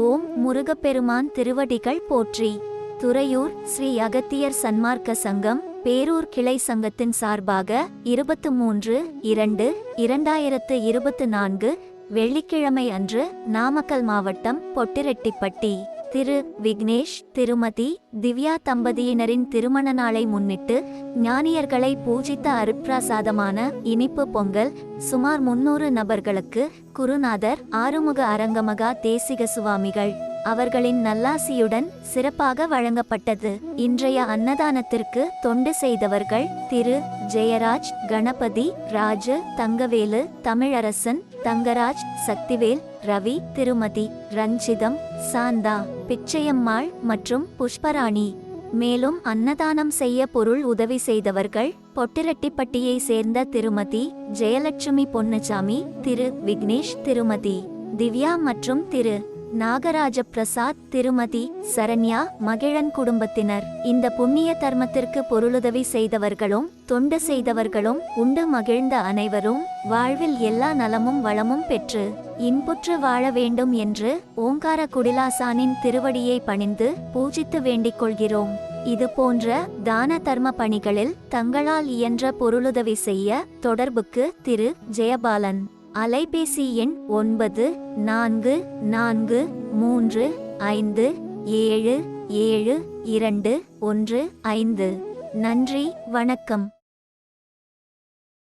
ஓம் முருகப்பெருமான் திருவடிகள் போற்றி. துறையூர் ஸ்ரீ அகத்தியர் சன்மார்க்க சங்கம் பேரூர் கிளை சங்கத்தின் சார்பாக இருபத்து மூன்று இரண்டு இரண்டாயிரத்து இருபத்து நான்கு வெள்ளிக்கிழமை அன்று நாமக்கல் மாவட்டம் பொட்டிரெட்டிப்பட்டி. திரு விக்னேஷ் திருமதி திவ்யா தம்பதியினரின் திருமண நாளை முன்னிட்டு ஞானியர்களை பூஜித்த அருட்பிரசாதமான இனிப்பு பொங்கல் சுமார் முன்னூறு நபர்களுக்கு குருநாதர் ஆறுமுக அரங்கமகா தேசிக சுவாமிகள். அவர்களின் நல்லாசியுடன் சிறப்பாக வழங்கப்பட்டது. இன்றைய அன்னதானத்திற்கு தொண்டு செய்தவர்கள் திரு ஜெயராஜ் கணபதி ராஜு தங்கவேலு தமிழரசன் தங்கராஜ் சக்திவேல் ரவி திருமதி ரஞ்சிதம் சாந்தா பிச்சையம்மாள் மற்றும் புஷ்பராணி. மேலும் அன்னதானம் செய்ய பொருள் உதவி செய்தவர்கள் பொட்டிரெட்டிப்பட்டியை சேர்ந்த திருமதி ஜெயலட்சுமி பொன்னுச்சாமி திரு விக்னேஷ் திருமதி திவ்யா மற்றும் திரு நாகராஜ பிரசாத் திருமதி சரண்யா மகிழன் குடும்பத்தினர். இந்த புண்ணிய தர்மத்திற்கு பொருளுதவி செய்தவர்களும் தொண்டு செய்தவர்களும் உண்டு மகிழ்ந்த அனைவரும் வாழ்வில் எல்லா நலமும் வளமும் பெற்று இன்புற்று வாழ வேண்டும் என்று ஓங்கார குடிலாசானின் திருவடியை பணிந்து பூஜித்து வேண்டிக் கொள்கிறோம். இது போன்ற தான தர்ம பணிகளில் தங்களால் இயன்ற பொருளுதவி செய்ய தொடர்புக்கு திரு. ஜெயபாலன். அலைபேசி எண் ஒன்பது நான்கு நான்கு மூன்று ஐந்து ஏழு ஏழு இரண்டு ஒன்று ஐந்து. நன்றி வணக்கம்.